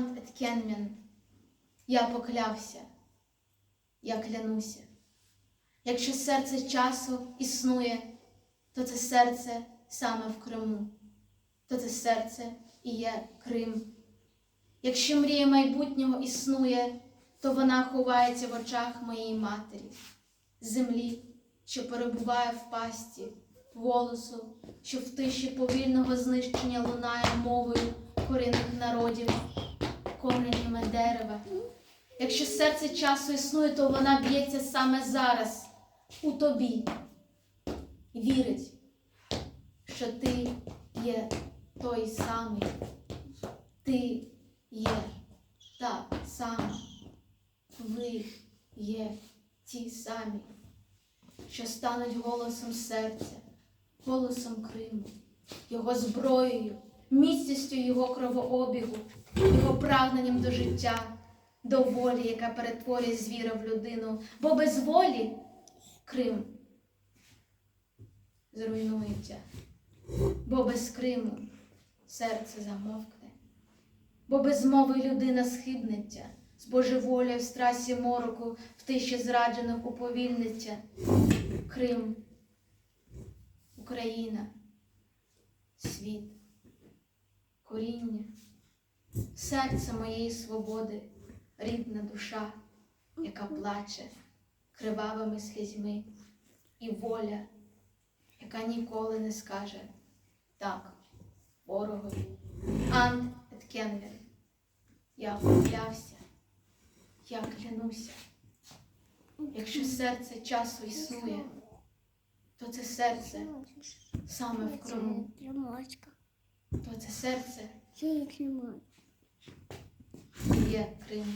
Еткенмін, я поклявся, я клянуся. Якщо серце часу існує, то це серце саме в Криму, то це серце і є Крим. Якщо мрія майбутнього існує, то вона ховається в очах моєї матері, землі, що перебуває в пасті, голосу, що в тиші повільного знищення лунає мовою корінних народів, коренями дерева. Якщо серце часу існує, то вона б'ється саме зараз у тобі. Вірить, що ти є той самий, ти є та сама, ви є ті самі, що стануть голосом серця, голосом Криму, його зброєю, міцністю його кровообігу, його прагненням до життя, до волі, яка перетворює звіра в людину, бо без волі Крим зруйнується, бо без Криму серце замовкне, бо без мови людина схибнеться, збожеволює в страсі мороку, в тиші зраджених уповільниться. Крим, Україна, світ, коріння, серце моєї свободи, рідна душа, яка плаче кривавими слізьми, і воля, яка ніколи не скаже так ворогові. Ант Еткенвер, я поклявся, я клянуся. Якщо серце часу існує, то це серце саме в Криму. То це серце Це як немає. є Крим.